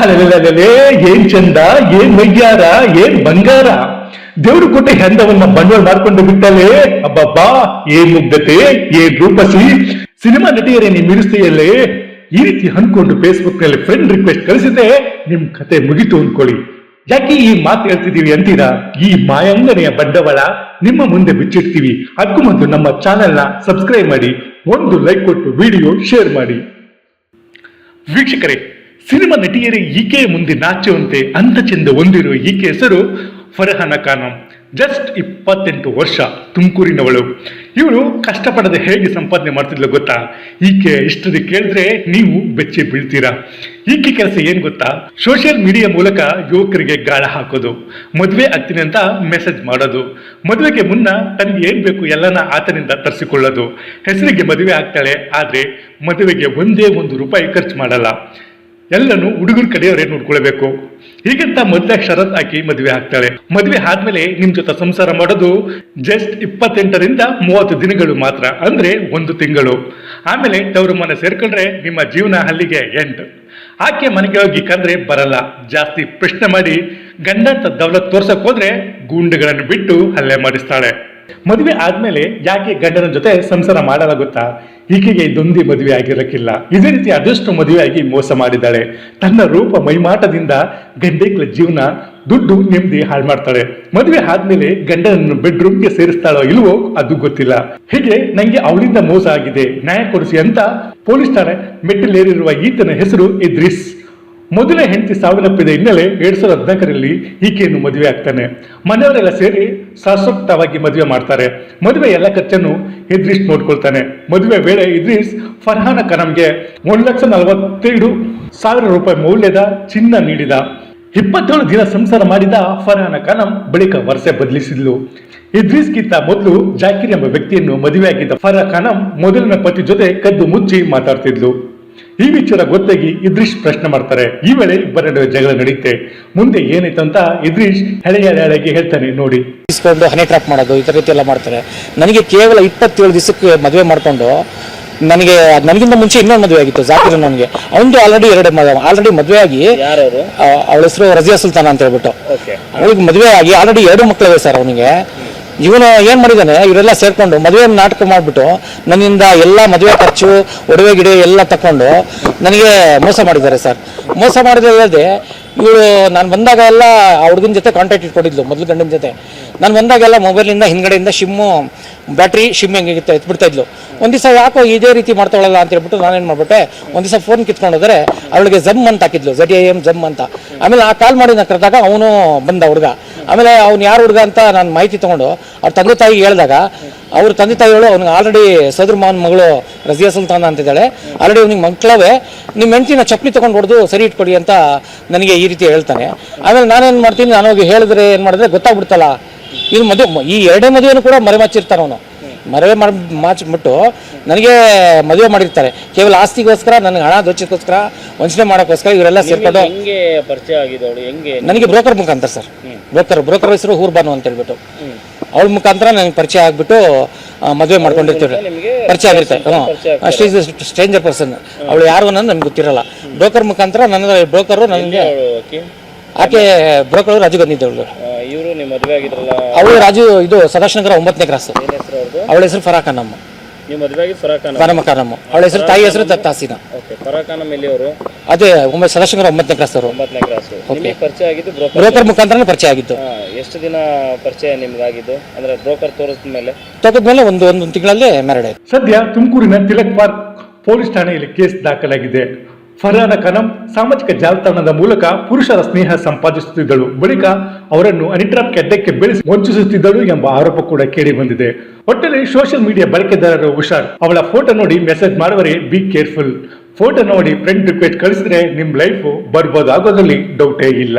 ಅಲ್ಲೇ ಏನ್ ಚಂದ, ಏನ್ ಮೈಯಾರ, ಏನ್ ಬಂಗಾರ? ದೇವ್ರು ಕೊಟ್ಟ ಹೆಂದವನ್ನ ಬಂಡವಾಳ ಮಾಡ್ಕೊಂಡು ಬಿಟ್ಟಲೇ? ಅಬ್ಬಬ್ಬಾ, ಏನ್ ಮುಗ್ಧತೆ, ಏನ್ ರೂಪಸಿ? ಸಿನಿಮಾ ನಟಿಯರೇ ನೀವು ಮಿರಿಸ್ತೀಯಲ್ಲೇ ಈ ರೀತಿ ಅನ್ಕೊಂಡು ಫೇಸ್ಬುಕ್ನಲ್ಲಿ ಫ್ರೆಂಡ್ ರಿಕ್ವೆಸ್ಟ್ ಕಳಿಸಿದ್ರೆ ನಿಮ್ ಕತೆ ಮುಗಿತು ಅನ್ಕೊಳ್ಳಿ. ಯಾಕೆ ಈ ಮಾತು ಹೇಳ್ತಿದೀವಿ ಅಂತೀರಾ? ಈ ಮಾಯಾಂಗನೆಯ ಬಂಡವಾಳ ನಿಮ್ಮ ಮುಂದೆ ಬಿಚ್ಚಿಡ್ತೀವಿ. ಅದಕ್ಕೂ ಮೊದಲು ನಮ್ಮ ಚಾನೆಲ್ನ ಸಬ್ಸ್ಕ್ರೈಬ್ ಮಾಡಿ, ಒಂದು ಲೈಕ್ ಕೊಟ್ಟು ವಿಡಿಯೋ ಶೇರ್ ಮಾಡಿ. ವೀಕ್ಷಕರೇ ಸಿನಿಮಾ ನಟಿಯರೇ ಈಕೆಯ ಮುಂದೆ ನಾಚುವಂತೆ ಅಂತ ಚೆಂದ ಹೊಂದಿರುವ ಈಕೆ ಹೆಸರು ಫರಹನ ಖಾನಂ. ಜಸ್ಟ್ ಇಪ್ಪತ್ತೆಂಟು ವರ್ಷ ತುಮಕೂರಿನವಳು. ಇವಳು ಕಷ್ಟಪಡದೆ ಹೇಗೆ ಸಂಪಾದನೆ ಮಾಡ್ತಿದ್ಲು ಗೊತ್ತಾ? ಈಕೆ ಇಷ್ಟದ ಕೇಳಿದ್ರೆ ನೀವು ಬೆಚ್ಚಿ ಬೀಳ್ತೀರಾ? ಈಕೆ ಕೆಲಸ ಏನು ಗೊತ್ತಾ? ಸೋಷಿಯಲ್ ಮೀಡಿಯಾ ಮೂಲಕ ಯುವಕರಿಗೆ ಗಾಳ ಹಾಕೋದು, ಮದುವೆ ಆಗ್ತೀನಿ ಅಂತ ಮೆಸೇಜ್ ಮಾಡೋದು, ಮದುವೆಗೆ ಮುನ್ನ ತನಗೆ ಏನ್ ಬೇಕು ಎಲ್ಲನ ಆತನಿಂದ ತರಿಸಿಕೊಳ್ಳೋದು. ಹೆಸರಿಗೆ ಮದುವೆ ಆಗ್ತಾಳೆ, ಆದ್ರೆ ಮದುವೆಗೆ ಒಂದೇ ಒಂದು ರೂಪಾಯಿ ಖರ್ಚು ಮಾಡಲ್ಲ. ಎಲ್ಲನೂ ಹುಡುಗರ ಕಡೆಯವರೇ ನೋಡ್ಕೊಳ್ಬೇಕು. ಹೀಗಂತ ಮೊದಲ ಶರತ್ ಹಾಕಿ ಮದುವೆ ಆಗ್ತಾಳೆ ಮದುವೆ ಆದ್ಮೇಲೆ ನಿಮ್ ಜೊತೆ ಸಂಸಾರ ಮಾಡೋದು ಜಸ್ಟ್ ಇಪ್ಪತ್ತೆಂಟರಿಂದ ಮೂವತ್ತು ದಿನಗಳು ಮಾತ್ರ, ಅಂದ್ರೆ ಒಂದು ತಿಂಗಳು. ಆಮೇಲೆ ತವರು ಮನೆ ಸೇರ್ಕೊಂಡ್ರೆ ನಿಮ್ಮ ಜೀವನ ಅಲ್ಲಿಗೆ ಎಂಡ್ ಆಕೆ ಮನೆಗೆ ಹೋಗಿ ಕಂದ್ರೆ ಬರಲ್ಲ. ಜಾಸ್ತಿ ಪ್ರಶ್ನೆ ಮಾಡಿ ಗಂಡಂತ ದೌಲತ್ ತೋರ್ಸಕ್ ಹೋದ್ರೆ ಗೂಂಡುಗಳನ್ನು ಬಿಟ್ಟು ಹಲ್ಲೆ ಮಾಡಿಸ್ತಾಳೆ. ಮದುವೆ ಆದ್ಮೇಲೆ ಯಾಕೆ ಗಂಡನ ಜೊತೆ ಸಂಸಾರ ಮಾಡಲಾಗುತ್ತಾ ಗೊತ್ತಾ? ಈಕೆಗೆ ಇದೊಂದೇ ಮದುವೆ ಆಗಿರಕ್ಕಿಲ್ಲ ಇದೇ ರೀತಿ ಅದಷ್ಟು ಮದುವೆಯಾಗಿ ಮೋಸ ಮಾಡಿದ್ದಾಳೆ. ತನ್ನ ರೂಪ ಮೈಮಾಟದಿಂದ ಗಂಡೈಕ್ಳ ಜೀವನ ದುಡ್ಡು ನೆಮ್ಮದಿ ಹಾಳು ಮಾಡ್ತಾಳೆ. ಮದುವೆ ಆದ್ಮೇಲೆ ಗಂಡನನ್ನು ಬೆಡ್ರೂಮ್ಗೆ ಸೇರಿಸ್ತಾಳೋ ಇಲ್ವೋ ಅದು ಗೊತ್ತಿಲ್ಲ. ಹೀಗೆ ನಂಗೆ ಅವಳಿಂದ ಮೋಸ ಆಗಿದೆ. ನ್ಯಾಯ ಕೊಡಿಸಿ ಅಂತ ಪೊಲೀಸ್ ಠಾಣೆ ಮೆಟ್ಟಿಲೇರಿರುವ ಈತನ ಹೆಸರು ಇದ್ರಿಸ್. ಮೊದಲ ಹೆಂಡತಿ ಸಾವಿನಪ್ಪಿದ ಹಿನ್ನೆಲೆ ಎರಡ್ ಸಾವಿರದ ಹದಿನಾಲ್ಕರಲ್ಲಿ ಈಕೆಯನ್ನು ಮದುವೆ ಆಗ್ತಾನೆ. ಮನೆಯವರೆಲ್ಲ ಸೇರಿ ಶಾಶ್ವತವಾಗಿ ಮದುವೆ ಮಾಡ್ತಾರೆ. ಮದುವೆ ಎಲ್ಲ ಖರ್ಚನ್ನು ಇದ್ರೀಶ್ ನೋಡ್ಕೊಳ್ತಾನೆ. ಮದುವೆ ವೇಳೆ ಇದ್ರೀಶ್ ಫರ್ಹಾನ ಖಾನಂಗೆ ಒಂದು ಲಕ್ಷ ನಲವತ್ತೈದು ಸಾವಿರ ರೂಪಾಯಿ ಮೌಲ್ಯದ ಚಿನ್ನ ನೀಡಿದ. ಇಪ್ಪತ್ತೇಳು ದಿನ ಸಂಸಾರ ಮಾಡಿದ ಫರ್ಹಾನ ಕನಂ ಬಳಿಕ ವರ್ಷ ಬದಲಿಸಿದ್ಲು. ಇದ್ರೀಸ್ಗಿಂತ ಮೊದಲು ಜಾಕಿರ್ ಎಂಬ ವ್ಯಕ್ತಿಯನ್ನು ಮದುವೆಯಾಗಿದ್ದ ಫರ್ಹಾ ಖಾನಂ ಮೊದಲಿನ ಪತಿ ಜೊತೆ ಕದ್ದು ಮುಚ್ಚಿ ಮಾತಾಡ್ತಿದ್ಲು. ಈ ವಿಚಾರ ಗೊತ್ತಾಗಿ ಇದ್ರೀಶ್ ಪ್ರಶ್ನೆ ಮಾಡ್ತಾರೆ. ಈ ವೇಳೆ ಇಬ್ಬರ ನಡುವೆ ಜಗಳ ನಡೆಯುತ್ತೆ ಮುಂದೆ ಏನಾಯ್ತು ಅಂತ ಇದ್ರೀಶ್ ಹಳೆಯ ಹಳೆಗೆ ಹೇಳ್ತಾನೆ ನೋಡಿ. ಇಸ್ಕೊಂಡು ಹನಿ ಟ್ರಾಪ್ ಮಾಡೋದು ಈ ಥರ ರೀತಿ ಎಲ್ಲ ಮಾಡ್ತಾರೆ. ನನಗೆ ಕೇವಲ ಇಪ್ಪತ್ತೇಳು ದಿವಸಕ್ಕೆ ಮದುವೆ ಮಾಡಿಕೊಂಡು ನನಗೆ ನನಗಿಂತ ಮುಂಚೆ ಇನ್ನೊಂದು ಮದುವೆ ಆಗಿತ್ತು ಜಾಕಿರ್ ನನಗೆ ಅವನು ಆಲ್ರೆಡಿ ಎರಡು ಆಲ್ರೆಡಿ ಮದುವೆ ಆಗಿ ಅವಳ ಹೆಸರು ರಜಿಯಾ ಸುಲ್ತಾನ ಅಂತ ಹೇಳ್ಬಿಟ್ಟು. ಓಕೆ. ಅವಳಿಗೆ ಮದುವೆ ಆಗಿ ಆಲ್ರೆಡಿ ಎರಡು ಮಕ್ಕಳಿವೆ ಸರ್ ಅವನಿಗೆ. ಇವನು ಏನು ಮಾಡಿದ್ದಾನೆ ಇವರೆಲ್ಲ ಸೇರಿಕೊಂಡು ಮದುವೆ ನಾಟಕ ಮಾಡಿಬಿಟ್ಟು ನನ್ನಿಂದ ಎಲ್ಲ ಮದುವೆ ಖರ್ಚು, ಒಡವೆ ಗಿಡ ಎಲ್ಲ ತಕೊಂಡು ನನಗೆ ಮೋಸ ಮಾಡಿದ್ದಾರೆ ಸರ್. ಮೋಸ ಮಾಡಿದಲ್ಲದೆ ಇವಳು ನಾನು ಬಂದಾಗ ಎಲ್ಲ ಹುಡುಗನ ಜೊತೆ ಕಾಂಟ್ಯಾಕ್ಟ್ ಇಟ್ಕೊಂಡಿದ್ಲು, ಮೊದಲು ಗಂಡನ ಜೊತೆ. ನಾನು ಬಂದಾಗೆಲ್ಲ ಮೊಬೈಲಿಂದ ಹಿಂದ್ಗಡೆಯಿಂದ ಶಿಮ್ಮು ಬ್ಯಾಟ್ರಿ ಶಿಮ್ ಹೆಂಗೆ ಎತ್ಬಿಡ್ತಾ ಇದ್ಲು. ಒಂದು ದಿವಸ ಯಾಕೋ ಇದೇ ರೀತಿ ಮಾಡ್ತಾಳಲ್ಲ ಅಂತ ಹೇಳ್ಬಿಟ್ಟು ನಾನೇನು ಮಾಡ್ಬಿಟ್ಟೆ, ಒಂದು ದಿವಸ ಫೋನ್ ಕಿತ್ಕೊಂಡು ಹೋದರೆ ಅವಳಿಗೆ ಜಮ್ ಅಂತ ಹಾಕಿದ್ಲು ಜಡ್ ಎಂ ಜಮ್ ಅಂತ. ಆಮೇಲೆ ಆ ಕಾಲ್ ಮಾಡಿ ನಾನು ಕರೆದಾಗ ಅವನು ಬಂದ ಹುಡುಗ. ಆಮೇಲೆ ಅವ್ನು ಯಾರು ಹುಡುಗ ಅಂತ ನಾನು ಮಾಹಿತಿ ತೊಗೊಂಡು ಅವ್ರ ತಂದೆ ತಾಯಿ ಹೇಳಿದಾಗ ಅವ್ರ ತಂದೆ ತಾಯಿಗಳು ಅವ್ನಿಗೆ ಆಲ್ರೆಡಿ ಸದ್ರ ಮಾನ್ ಮಗಳು ರಜಿಯಾ ಸುಲ್ತಾನ ಅಂತಿದ್ದಾಳೆ. ಆಲ್ರೆಡಿ ಅವ್ನಿಗೆ ಮಕ್ಕಳವೇ ನಿಮ್ಮ ಹೆಂಡತಿನ ಚಪ್ಪಲಿ ತೊಗೊಂಡು ಹೊಡೆದು ಸರಿ ಇಟ್ಕೊಡಿ ಅಂತ ನನಗೆ ಈ ರೀತಿ ಹೇಳ್ತಾನೆ. ಆಮೇಲೆ ನಾನೇನು ಮಾಡ್ತೀನಿ? ನಾನು ಹೋಗಿ ಹೇಳಿದ್ರೆ ಏನು ಮಾಡಿದ್ರೆ ಗೊತ್ತಾಗ್ಬಿಡ್ತಲ್ಲ. ಇದು ಮದುವೆ ಈ ಎರಡೇ ಮದುವೆನೂ ಕೂಡ ಮರೆಮಾಚಿರ್ತಾನೆ ಅವನು. ಮರವೆ ಮಾಡಿ ಮಾಚ್ಬಿಟ್ಟು ನನಗೆ ಮದುವೆ ಮಾಡಿರ್ತಾರೆ. ಕೇವಲ ಆಸ್ತಿಗೋಸ್ಕರ ನನಗೆ ಹಣ ದೋಚಕ್ಕೋಸ್ಕರ ವಂಚನೆ ಮಾಡೋಕ್ಕೋಸ್ಕರ ಇವರೆಲ್ಲ ಸೇರ್ಕೊಂಡು ನನಗೆ ಬ್ರೋಕರ್ ಮುಖಾಂತರ ಸರ್. ಬ್ರೋಕರ್ ಬ್ರೋಕರ್ ಹೆಸರು ಹೂರ್ಬಾನು ಅಂತ ಹೇಳ್ಬಿಟ್ಟು ಅವಳ ಮುಖಾಂತರ ನನಗೆ ಪರಿಚಯ ಆಗಿಬಿಟ್ಟು ಮದುವೆ ಮಾಡ್ಕೊಂಡಿರ್ತೀವಿ ಪರಿಚಯ ಆಗಿರ್ತಾರೆ ಹ್ಞೂ ಸ್ಟೇಜ್ ಸ್ಟ್ರೇಂಜರ್ ಪರ್ಸನ್ ಅವಳು ಯಾರು ಅನ್ನೋದು ನನಗೆ ಗೊತ್ತಿರಲ್ಲ. ಬ್ರೋಕರ್ ಮುಖಾಂತರ ನನ್ನ ಬ್ರೋಕರು ನನಗೆ ಆಕೆ? ಬ್ರೋಕರ್ ರಾಜು ಬಂದಿದ್ದವಳು ಇವರು ನಿಮ್ಮ ಮದುವೆ ಆಗಿದ್ರಲ್ಲ? ಅವಳು ರಾಜು ಇದು ಸದಾಶನಗರ ಒಂಬತ್ತನೇ ಕ್ರಾಸ್ ಅವಳ ಹೆಸರು ಫರಾಖಾನಮ್ಮ. ನೀವು ಮದುವೆ ಆಗಿ ಫರಾಖಾನ ಫಾರಮ್ಮ ಅವಳ ಹೆಸರು ತಾಯಿ ಹೆಸರು ತಾಸಿನ. ಓಕೆ ಫರಾಖಾನಮ್ ಇಲ್ಲಿ ಅವರು ಅದೇ ಒಮ್ಮೆ ಸದಾಶನಗರ ಒಂಬತ್ತನೇ ಕ್ಲಾಸ್ ಅವರು. ಒಂಬತ್ತನೇ ಕ್ಲಾಸ್ ನಿಮಗೆ ಪರಿಚಯ ಆಗಿದ್ದು ಬ್ರೋಕರ್ ಬ್ರೋಕರ್ ಮುಖಾಂತರನೇ ಪರಿಚಯ ಆಗಿದ್ದು. ಎಷ್ಟು ದಿನ ಪರಿಚಯ ನಿಮ್ಗಾಗಿದ್ದು ಅಂದ್ರೆ ಬ್ರೋಕರ್ ತೋರಿಸಿದ ಮೇಲೆ? ತಗದ್ಮೇಲೆ ಒಂದು ಒಂದು ತಿಂಗಳಲ್ಲಿ ಮ್ಯಾರೇಡ್ ಆಯ್ತು. ಸದ್ಯ ತುಮಕೂರಿನ ತಿಲಕ್ ಪಾರ್ಕ್ ಪೊಲೀಸ್ ಠಾಣೆಯಲ್ಲಿ ಕೇಸ್ ದಾಖಲಾಗಿದೆ. ಫರಾನ ಕನಂ ಸಾಮಾಜಿಕ ಜಾಲತಾಣದ ಮೂಲಕ ಪುರುಷರ ಸ್ನೇಹ ಸಂಪಾದಿಸುತ್ತಿದ್ದಳು. ಬಳಿಕ ಅವರನ್ನು ಅನಿಟ್ರಾಪ್ ಕೆಡ್ಡಕ್ಕೆ ಬೆಳೆಸಿ ವಂಚಿಸುತ್ತಿದ್ದಳು ಎಂಬ ಆರೋಪ ಕೂಡ ಕೇಳಿ ಬಂದಿದೆ. ಒಟ್ಟಲ್ಲಿ ಸೋಷಿಯಲ್ ಮೀಡಿಯಾ ಬಳಕೆದಾರರು ಹುಷಾರ್. ಅವಳ ಫೋಟೋ ನೋಡಿ ಮೆಸೇಜ್ ಮಾಡುವರೆ ಬಿ ಕೇರ್ಫುಲ್ ಫೋಟೋ ನೋಡಿ ಫ್ರೆಂಡ್ ರಿಕ್ವೆಸ್ಟ್ ಕಳಿಸಿದ್ರೆ ನಿಮ್ ಲೈಫ್ ಬರ್ಬೋದಾಗೋದ್ರಲ್ಲಿ ಡೌಟೇ ಇಲ್ಲ.